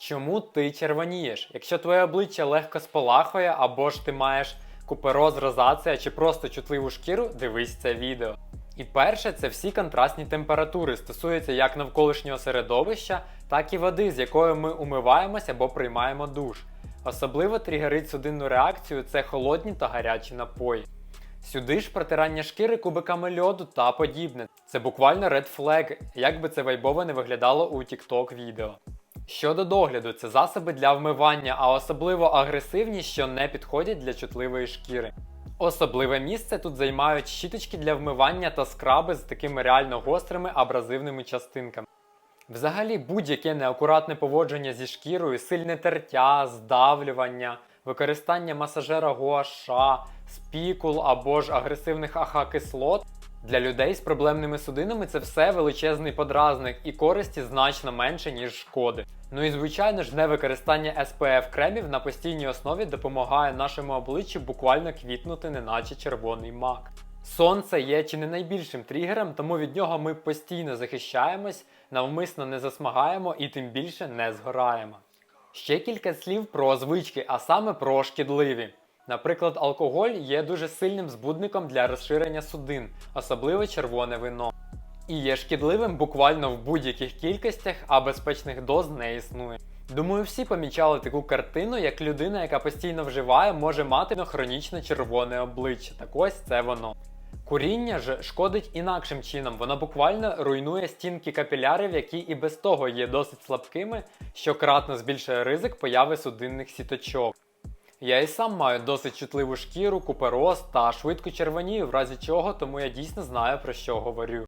Чому ти червонієш? Якщо твоє обличчя легко спалахує, або ж ти маєш купероз, розація чи просто чутливу шкіру, дивись це відео. І перше, це всі контрастні температури стосуються як навколишнього середовища, так і води, з якою ми умиваємося або приймаємо душ. Особливо тригерить судинну реакцію це холодні та гарячі напої. Сюди ж протирання шкіри кубиками льоду та подібне. Це буквально red flag, як би це вайбово не виглядало у TikTok відео. Щодо догляду, це засоби для вмивання, а особливо агресивні, що не підходять для чутливої шкіри. Особливе місце тут займають щіточки для вмивання та скраби з такими реально гострими абразивними частинками. Взагалі, будь-яке неакуратне поводження зі шкірою, сильне тертя, здавлювання, використання масажера гуаша, спікул або ж агресивних АХ-кислот для людей з проблемними судинами це все величезний подразник і користі значно менше, ніж шкоди. Ну і звичайно ж, невикористання SPF кремів на постійній основі допомагає нашому обличчю буквально квітнути, неначе червоний мак. Сонце є чи не найбільшим тригером, тому від нього ми постійно захищаємось, навмисно не засмагаємо і тим більше не згораємо. Ще кілька слів про звички, а саме про шкідливі. Наприклад, алкоголь є дуже сильним збудником для розширення судин, особливо червоне вино. І є шкідливим буквально в будь-яких кількостях, а безпечних доз не існує. Думаю, всі помічали таку картину, як людина, яка постійно вживає, може мати хронічне червоне обличчя. Так ось це воно. Куріння ж шкодить інакшим чином, воно буквально руйнує стінки капілярів, які і без того є досить слабкими, що кратно збільшує ризик появи судинних сіточок. Я і сам маю досить чутливу шкіру, купероз та швидко червонію, в разі чого, тому я дійсно знаю про що говорю.